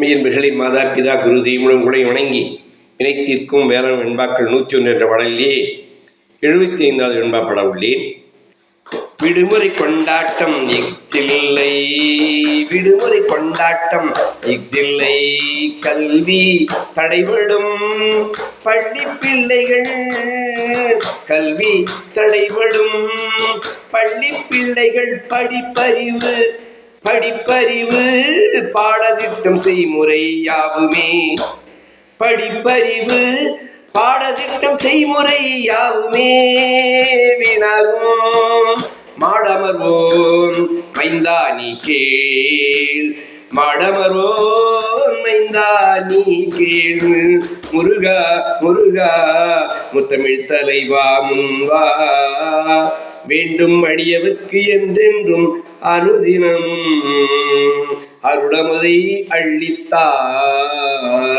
மெய்யன்பர்களின் மாதா பிதா குரு தெய்வம் கூட வணங்கி இணைத்திற்கும் வேளாண் வெண்பாக்கள் நூற்றி ஒன்று என்ற பாடலிலே எழுபத்தி ஐந்தாவது வெண்பா பாட உள்ளேன். விடுமுறை கொண்டாட்டம் இஃதில்லை விடுமுறை கொண்டாட்டம் இஃதில்லை. கல்வி தடைபடும் பள்ளி பிள்ளைகள் கல்வி தடைபடும் பள்ளி பிள்ளைகள் படிப்பறிவு படிப்பறிவு பாடதிட்டம் செய்முறை யாவுமே? படிப்பறிவு பாடதிட்டம் செய்முறை யாவுமே? வினாகும் மாடமர்வோன் மைந்தானி கேள். மாடமர்வோன் மைந்தானி கேள். முருகா முருகா முத்தமிழ் தலைவா முன்வா. வேண்டும் அடியவர்க்கு என்றென்றும் அனுதினமும் அருளமுதை அள்ளித்தார்.